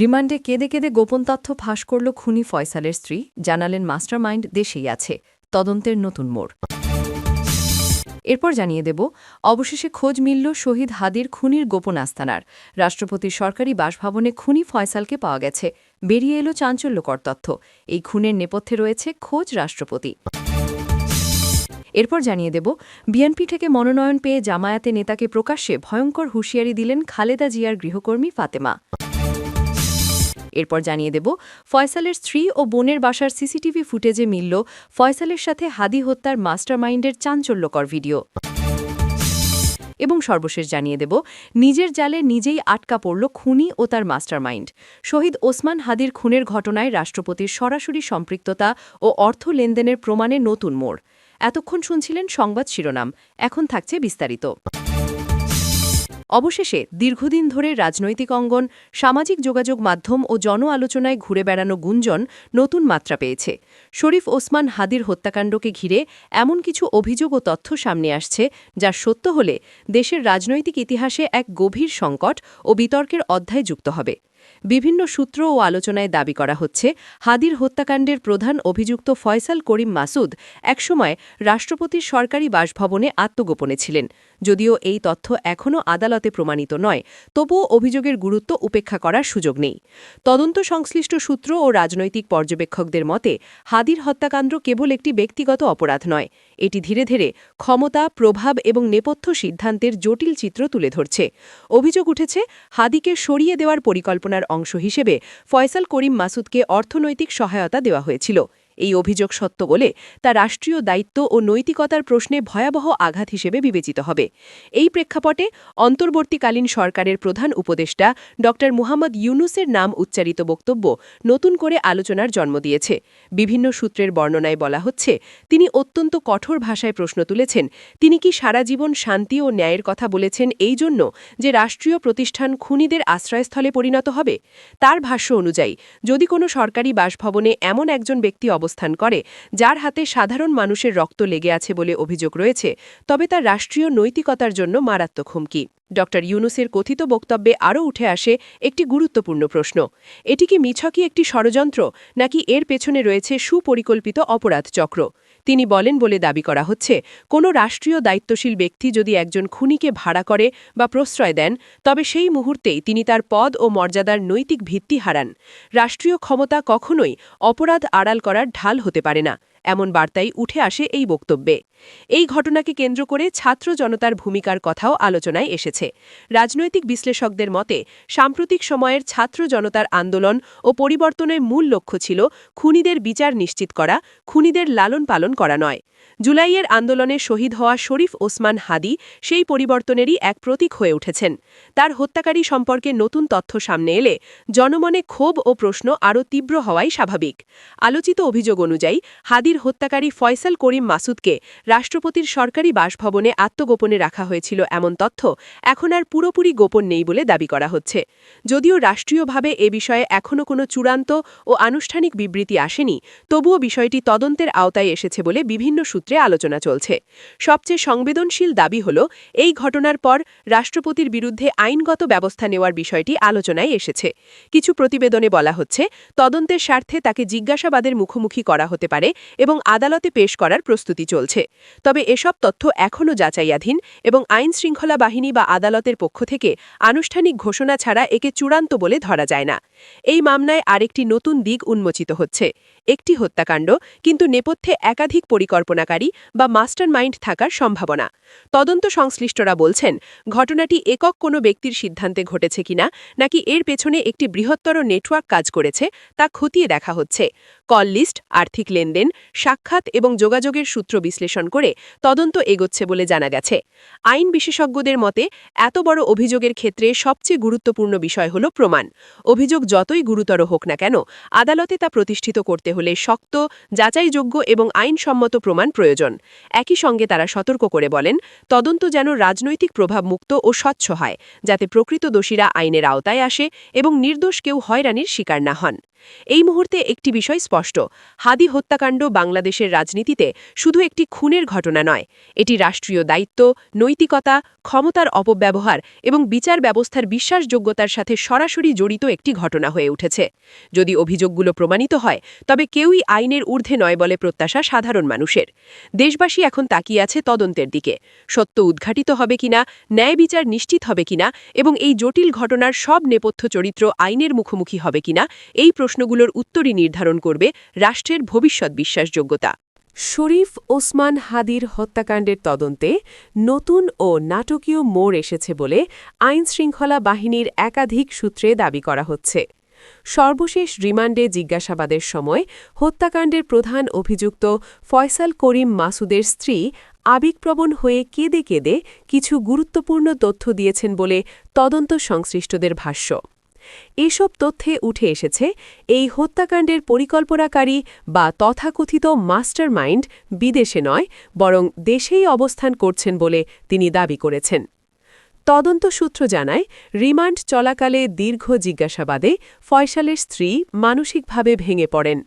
রিমান্ডে কেঁদে কেঁদে গোপন তথ্য ফাঁস করল খুনি ফয়সালের স্ত্রী, জানালেন মাস্টারমাইন্ড দেশেই আছে। তদন্তের নতুন মোড়। এরপর জানিয়ে দেব, অবশেষে খোঁজ মিলল শহীদ হাদির খুনির গোপন আস্তানার। রাষ্ট্রপতির সরকারি বাসভবনে খুনি ফয়সালকে পাওয়া গেছে। বেরিয়ে এলো চাঞ্চল্যকর তথ্য। এই খুনের নেপথ্যে রয়েছে খোঁজ রাষ্ট্রপতি। এরপর জানিয়ে দেব, বিএনপি থেকে মনোনয়ন পেয়ে জামায়াতে নেতাকে প্রকাশ্যে ভয়ঙ্কর হুঁশিয়ারি দিলেন খালেদা জিয়ার গৃহকর্মী ফাতেমা। এরপর জানিয়ে দেব, ফয়সালের স্ত্রী ও বোনের বাসার সিসিটিভি ফুটেজে মিলল ফয়সালের সাথে হাদি হত্যার মাস্টারমাইন্ডের চাঞ্চল্যকর ভিডিও। এবং সর্বশেষ জানিয়ে দেব, নিজের জালে নিজেই আটকা পড়ল খুনি ও তার মাস্টারমাইন্ড। শহীদ ওসমান হাদির খুনের ঘটনায় রাষ্ট্রপতির সরাসরি সম্পৃক্ততা ও অর্থ লেনদেনের প্রমাণে নতুন মোড়। এতক্ষণ শুনছিলেন সংবাদ শিরোনাম, এখন থাকছে বিস্তারিত। অবশেষে দীর্ঘদিন ধরে রাজনৈতিক অঙ্গন, সামাজিক যোগাযোগ মাধ্যম ও জন আলোচনায় ঘুরে বেড়ানো গুঞ্জন নতুন মাত্রা পেয়েছে। শরীফ ওসমান হাদির হত্যাকাণ্ডকে ঘিরে এমন কিছু অভিযোগ ও তথ্য সামনে আসছে যা সত্য হলে দেশের রাজনৈতিক ইতিহাসে এক গভীর সংকট ও বিতর্কের অধ্যায় যুক্ত হবে। বিভিন্ন সূত্র ও আলোচনায় দাবি করা হচ্ছে, হাদির হত্যাকাণ্ডের প্রধান অভিযুক্ত ফয়সাল করিম মাসুদ একসময় রাষ্ট্রপতির সরকারি বাসভবনে আত্মগোপনে ছিলেন। যদিও এই তথ্য এখনও আদালতে প্রমাণিত নয়, তবুও অভিযোগের গুরুত্ব উপেক্ষা করার সুযোগ নেই। তদন্ত সংশ্লিষ্ট সূত্র ও রাজনৈতিক পর্যবেক্ষকদের মতে, হাদির হত্যাকাণ্ড কেবল একটি ব্যক্তিগত অপরাধ নয় এটি ধীরে ধীরে ক্ষমতা, প্রভাব এবং নেপথ্য সিদ্ধান্তের জটিল চিত্র তুলে ধরছে। অভিযোগ উঠেছে, হাদিকে সরিয়ে দেওয়ার পরিকল্পনার অংশ হিসেবে ফয়সাল করিম মাসুদকে অর্থনৈতিক সহায়তা দেওয়া হয়েছিল। এই অভিযোগ সত্য বলে তা রাষ্ট্রীয় দায়িত্ব ও নৈতিকতার প্রশ্নে ভয়াবহ আঘাত হিসেবে বিবেচিত হবে। এই প্রেক্ষাপটে অন্তর্বর্তীকালীন সরকারের প্রধান উপদেষ্টা ড. মুহাম্মদ ইউনুসের নাম উচ্চারিত বক্তব্য নতুন করে আলোচনার জন্ম দিয়েছে। বিভিন্ন সূত্রের বর্ণনায় বলা হচ্ছে, তিনি অত্যন্ত কঠোর ভাষায় প্রশ্ন তুলেছেন, তিনি কি সারা জীবন শান্তি ও ন্যায়ের কথা বলেছেন এই জন্য যে রাষ্ট্রীয় প্রতিষ্ঠান খুনিদের আশ্রয়স্থলে পরিণত হবে? তার ভাষ্য অনুযায়ী, যদি কোনো সরকারি বাসভবনে এমন একজন ব্যক্তি অবস্থান করে, যার হাতে সাধারণ মানুষের রক্ত লেগে আছে বলে অভিযোগ রয়েছে, তবে তার রাষ্ট্রীয় নৈতিকতার জন্য মারাত্মক হুমকি। ড. ইউনুসের কথিত বক্তব্যে আরও উঠে আসে একটি গুরুত্বপূর্ণ প্রশ্ন, এটি কি মিছকই একটি ষড়যন্ত্র, নাকি এর পেছনে রয়েছে সুপরিকল্পিত অপরাধ চক্র? তিনি বলেন বলে দাবি করা হচ্ছে, কোনো রাষ্ট্রীয় দায়িত্বশীল ব্যক্তি যদি একজন খুনিকে ভাড়া করে বা প্রশ্রয় দেন, তবে সেই মুহূর্তেই তিনি তার পদ ও মর্যাদার নৈতিক ভিত্তি হারান। রাষ্ট্রীয় ক্ষমতা কখনোই অপরাধ আড়াল করার ঢাল হতে পারে না। এমন বার্তাই উঠে আসে এই বক্তব্যে। এই ঘটনাকে কেন্দ্র করে ছাত্র জনতার ভূমিকার কথাও আলোচনায় এসেছে। রাজনৈতিক বিশ্লেষকদের মতে, সাম্প্রতিক সময়ের ছাত্র জনতার আন্দোলন ও পরিবর্তনের মূল লক্ষ্য ছিল খুনিদের বিচার নিশ্চিত করা, খুনিদের লালন পালন করা নয়। জুলাইয়ের আন্দোলনে শহীদ হওয়া শরীফ ওসমান হাদি সেই পরিবর্তনেরই এক প্রতীক হয়ে উঠেছেন। তার হত্যাকারী সম্পর্কে নতুন তথ্য সামনে এলে জনমনে ক্ষোভ ও প্রশ্ন আরও তীব্র হওয়াই স্বাভাবিক। আলোচিত অভিযোগ অনুযায়ী, হাদির হত্যাকারী ফয়সাল করিম মাসুদকে রাষ্ট্রপতির সরকারি বাসভবনে আত্মগোপনে রাখা হয়েছিল এমন তথ্য এখন আর পুরোপুরি গোপন নেই বলে দাবি করা হচ্ছে। যদিও রাষ্ট্রীয়ভাবে এ বিষয়ে এখনও কোনো চূড়ান্ত ও আনুষ্ঠানিক বিবৃতি আসেনি, তবুও বিষয়টি তদন্তের আওতায় এসেছে বলে বিভিন্ন সূত্রে আলোচনা চলছে। সবচেয়ে সংবেদনশীল দাবি হল, এই ঘটনার পর রাষ্ট্রপতির বিরুদ্ধে আইনগত ব্যবস্থা নেওয়ার বিষয়টি আলোচনায় এসেছে। কিছু প্রতিবেদনে বলা হচ্ছে, তদন্তের স্বার্থে তাকে জিজ্ঞাসাবাদের মুখোমুখি করা হতে পারে এবং আদালতে পেশ করার প্রস্তুতি চলছে। তবে এসব তথ্য এখনও যাচাইয়াধীন এবং আইন শৃঙ্খলা বাহিনী বা আদালতের পক্ষ থেকে আনুষ্ঠানিক ঘোষণা ছাড়া একে চূড়ান্ত বলে ধরা যায় না। এই মামলায় আরেকটি নতুন দিক উন্মোচিত হচ্ছে। একটি হত্যাকাণ্ড, কিন্তু নেপথ্যে একাধিক পরিকল্পনাকারী বা মাস্টার মাইন্ড থাকার সম্ভাবনা। তদন্ত সংশ্লিষ্টরা বলছেন, ঘটনাটি একক কোনো ব্যক্তির সিদ্ধান্তে ঘটেছে কিনা, নাকি এর পেছনে একটি বৃহত্তর নেটওয়ার্ক কাজ করেছে, তা খতিয়ে দেখা হচ্ছে। কল লিস্ট, আর্থিক লেনদেন, সাক্ষাৎ এবং যোগাযোগের সূত্র বিশ্লেষণ করে তদন্ত এগোচ্ছে বলে জানা গেছে। আইন বিশেষজ্ঞদের মতে, এত বড় অভিযোগের ক্ষেত্রে সবচেয়ে গুরুত্বপূর্ণ বিষয় হল প্রমাণ। অভিযোগ যতই গুরুতর হোক না কেন, আদালতে তা প্রতিষ্ঠিত করতে হলে শক্ত, যাচাইযোগ্য এবং আইনসম্মত প্রমাণ প্রয়োজন। একই সঙ্গে তারা সতর্ক করে বলেন, তদন্ত যেন রাজনৈতিক প্রভাব মুক্ত ও স্বচ্ছ হয়, যাতে প্রকৃত দোষীরা আইনের আওতায় আসে এবং নির্দোষ কেউ হয়রানির শিকার না হন। এই মুহূর্তে একটি বিষয় স্পষ্ট। হাদি হত্যাকাণ্ড বাংলাদেশের রাজনীতিতে শুধু একটি খুনের ঘটনা নয়। এটি রাষ্ট্রীয় দায়িত্ব, নৈতিকতা, ক্ষমতার অপব্যবহার এবং বিচার ব্যবস্থার বিশ্বাসযোগ্যতার সাথে সরাসরি জড়িত একটি ঘটনা হয়ে উঠেছে। যদি অভিযোগগুলো প্রমাণিত হয়, তবে কেউই আইনের ঊর্ধ্বে নয় বলে প্রত্যাশা সাধারণ মানুষের। দেশবাসী এখন তাকিয়ে আছে তদন্তের দিকে। সত্য উদ্ঘাটিত হবে কিনা, ন্যায় বিচার নিশ্চিত হবে কিনা এবং এই জটিল ঘটনার সব নেপথ্য চরিত্র আইনের মুখোমুখি হবে কিনা, এই প্রশ্নগুলোর উত্তরই নির্ধারণ করবে রাষ্ট্রের ভবিষ্যৎ বিশ্বাসযোগ্যতা। শরীফ ওসমান হাদির হত্যাকাণ্ডের তদন্তে নতুন ও নাটকীয় মোড় এসেছে বলে আইনশৃঙ্খলা বাহিনীর একাধিক সূত্রে দাবি করা হচ্ছে। সর্বশেষ রিমান্ডে জিজ্ঞাসাবাদের সময় হত্যাকাণ্ডের প্রধান অভিযুক্ত ফয়সাল করিম মাসুদের স্ত্রী আবেগপ্রবণ হয়ে কেঁদে কেঁদে কিছু গুরুত্বপূর্ণ তথ্য দিয়েছেন বলে তদন্ত সংশ্লিষ্টদের ভাষ্য। এসব তথ্যে উঠে এসেছে, এই হত্যাকাণ্ডের পরিকল্পনাকারী বা তথাকথিত মাস্টার মাইন্ড বিদেশে নয়, বরং দেশেই অবস্থান করছেন বলে তিনি দাবি করেছেন। তদন্ত সূত্র জানায়, রিমান্ড চলাকালে দীর্ঘ জিজ্ঞাসাবাদে ফয়সালের স্ত্রী মানসিকভাবে ভেঙে পড়েন।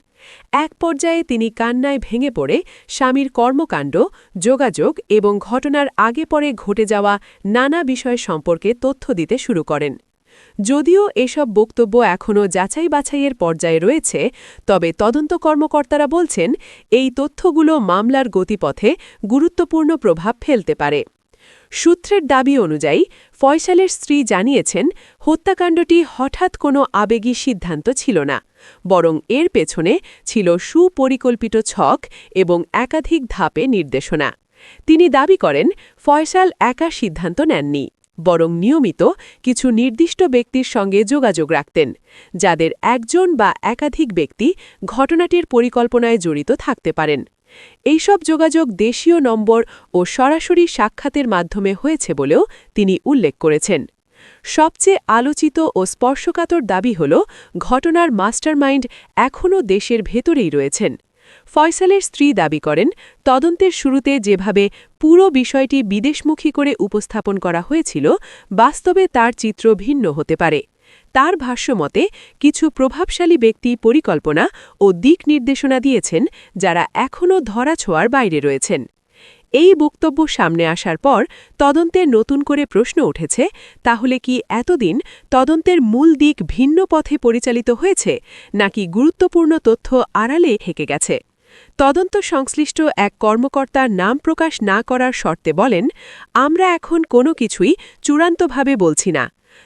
এক পর্যায়ে তিনি কান্নায় ভেঙে পড়ে, স্বামীর কর্মকাণ্ড, যোগাযোগ এবং ঘটনার আগে পরে ঘটে যাওয়া নানা বিষয় সম্পর্কে তথ্য দিতে শুরু করেন। যদিও এসব বক্তব্য এখনও যাচাই বাছাইয়ের পর্যায়ে রয়েছে, তবে তদন্ত কর্মকর্তারা বলছেন, এই তথ্যগুলো মামলার গতিপথে গুরুত্বপূর্ণ প্রভাব ফেলতে পারে। সূত্রের দাবি অনুযায়ী, ফয়সালের স্ত্রী জানিয়েছেন, হত্যাকাণ্ডটি হঠাৎ কোনো আবেগী সিদ্ধান্ত ছিল না, বরং এর পেছনে ছিল সুপরিকল্পিত ছক এবং একাধিক ধাপে নির্দেশনা। তিনি দাবি করেন, ফয়সাল একা সিদ্ধান্ত নেননি। বরং নিয়মিত কিছু নির্দিষ্ট ব্যক্তির সঙ্গে যোগাযোগ রাখতেন, যাদের একজন বা একাধিক ব্যক্তি ঘটনাটির পরিকল্পনায় জড়িত থাকতে পারেন। এইসব যোগাযোগ দেশীয় নম্বর ও সরাসরি সাক্ষাতের মাধ্যমে হয়েছে বলেও তিনি উল্লেখ করেছেন। সবচেয়ে আলোচিত ও স্পর্শকাতর দাবি হল, ঘটনার মাস্টারমাইন্ড এখনও দেশের ভেতরেই রয়েছেন। ফয়সালের স্ত্রী দাবি করেন, তদন্তের শুরুতে যেভাবে পুরো বিষয়টি বিদেশমুখী করে উপস্থাপন করা হয়েছিল, বাস্তবে তার চিত্র ভিন্ন হতে পারে। তার ভাষ্যমতে কিছু প্রভাবশালী ব্যক্তি পরিকল্পনা ও দিক নির্দেশনা দিয়েছেন, যারা এখনও ধরাছোঁয়ার বাইরে রয়েছেন। এই বক্তব্য সামনে আসার পর তদন্তের নতুন করে প্রশ্ন উঠেছে, তাহলে কি এতদিন তদন্তের মূল দিক ভিন্ন পথে পরিচালিত হয়েছে, নাকি গুরুত্বপূর্ণ তথ্য আড়ালে হেঁকে গেছে? তদন্ত সংশ্লিষ্ট এক কর্মকর্তার নাম প্রকাশ না করার শর্তে বলেন, আমরা এখন কোনো কিছুই চূড়ান্তভাবে বলছি না,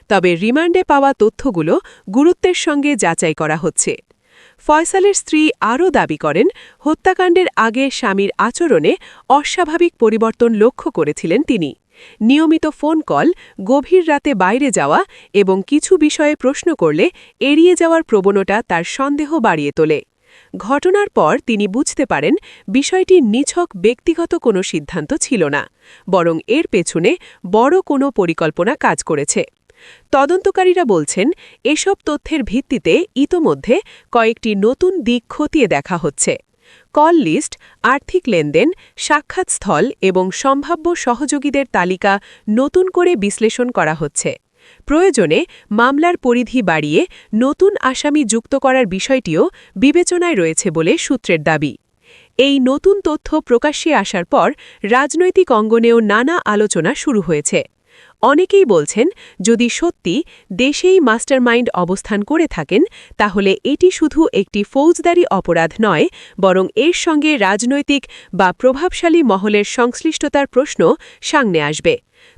তবে রিমান্ডে পাওয়া তথ্যগুলো গুরুত্বের সঙ্গে যাচাই করা হচ্ছে। ফয়সালের স্ত্রী আরও দাবি করেন, হত্যাকাণ্ডের আগে স্বামীর আচরণে অস্বাভাবিক পরিবর্তন লক্ষ্য করেছিলেন তিনি। নিয়মিত ফোন কল, গভীর রাতে বাইরে যাওয়া এবং কিছু বিষয়ে প্রশ্ন করলে এড়িয়ে যাওয়ার প্রবণতা তার সন্দেহ বাড়িয়ে তোলে। ঘটনার পর তিনি বুঝতে পারেন, বিষয়টি নিছক ব্যক্তিগত কোনো সিদ্ধান্ত ছিল না, বরং এর পেছনে বড় কোনো পরিকল্পনা কাজ করেছে। তদন্তকারীরা বলছেন, এসব তথ্যের ভিত্তিতে ইতোমধ্যে কয়েকটি নতুন দিক খতিয়ে দেখা হচ্ছে। কল লিস্ট, আর্থিক লেনদেন সাক্ষাৎস্থল এবং সম্ভাব্য সহযোগীদের তালিকা নতুন করে বিশ্লেষণ করা হচ্ছে। প্রয়োজনে মামলার পরিধি বাড়িয়ে নতুন আসামি যুক্ত করার বিষয়টিও বিবেচনায় রয়েছে বলে সূত্রের দাবি। এই নতুন তথ্য প্রকাশ্যে আসার পর রাজনৈতিক অঙ্গনেও নানা আলোচনা শুরু হয়েছে। অনেকেই বলছেন, যদি সত্যি দেশেই মাস্টারমাইন্ড অবস্থান করে থাকেন, তাহলে এটি শুধু একটি ফৌজদারি অপরাধ নয়, বরং এর সঙ্গে রাজনৈতিক বা প্রভাবশালী মহলের সংশ্লিষ্টতার প্রশ্ন সামনে আসবে।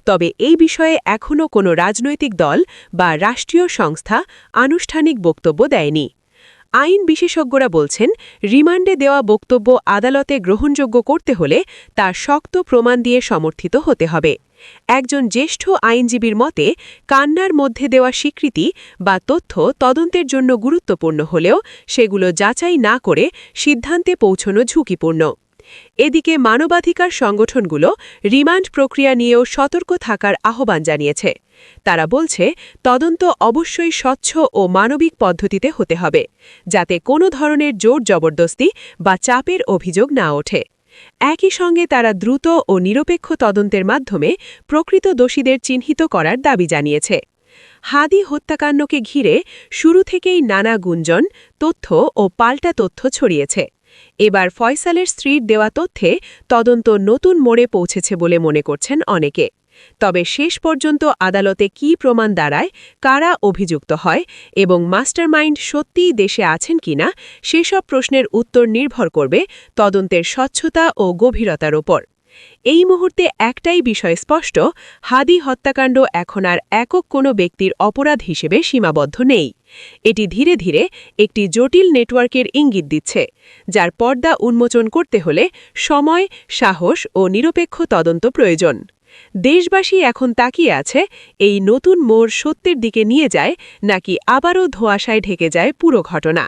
তবে এই বিষয়ে এখনও কোনো রাজনৈতিক দল বা রাষ্ট্রীয় সংস্থা আনুষ্ঠানিক বক্তব্য দেয়নি। আইন বিশেষজ্ঞরা বলছেন, রিমান্ডে দেওয়া বক্তব্য আদালতে গ্রহণযোগ্য করতে হলে তার শক্ত প্রমাণ দিয়ে সমর্থিত হতে হবে। একজন জ্যেষ্ঠ আইনজীবীর মতে, কান্নার মধ্যে দেওয়া স্বীকৃতি বা তথ্য তদন্তের জন্য গুরুত্বপূর্ণ হলেও সেগুলো যাচাই না করে সিদ্ধান্তে পৌঁছনো ঝুঁকিপূর্ণ। এদিকে মানবাধিকার সংগঠনগুলো রিমান্ড প্রক্রিয়া নিয়েও সতর্ক থাকার আহ্বান জানিয়েছে। তারা বলছে, তদন্ত অবশ্যই স্বচ্ছ ও মানবিক পদ্ধতিতে হতে হবে, যাতে কোনো ধরনের জোর জবরদস্তি বা চাপের অভিযোগ না ওঠে। একই সঙ্গে তারা দ্রুত ও নিরপেক্ষ তদন্তের মাধ্যমে প্রকৃত দোষীদের চিহ্নিত করার দাবি জানিয়েছে। হাদি হত্যাকাণ্ডকে ঘিরে শুরু থেকেই নানা গুঞ্জন, তথ্য ও পাল্টা তথ্য ছড়িয়েছে। এবার ফয়সালের স্ত্রীর দেওয়া তথ্যে তদন্ত নতুন মোড়ে পৌঁছেছে বলে মনে করছেন অনেকে। তবে শেষ পর্যন্ত আদালতে কি প্রমাণ দাঁড়ায়, কারা অভিযুক্ত হয় এবং মাস্টারমাইন্ড সত্যিই দেশে আছেন কিনা, সেসব প্রশ্নের উত্তর নির্ভর করবে তদন্তের স্বচ্ছতা ও গভীরতার ওপর। এই মুহূর্তে একটাই বিষয় স্পষ্ট, হাদি হত্যাকাণ্ড এখন আর একক কোনো ব্যক্তির অপরাধ হিসেবে সীমাবদ্ধ নেই। এটি ধীরে ধীরে একটি জটিল নেটওয়ার্কের ইঙ্গিত দিচ্ছে, যার পর্দা উন্মোচন করতে হলে সময়, সাহস ও নিরপেক্ষ তদন্ত প্রয়োজন। দেশবাসী এখন তাকিয়ে আছে এই নতুন মোড় সত্যের দিকে নিয়ে যায় নাকি আবারও ধোঁয়াশায় ঢেকে যায় পুরো ঘটনা।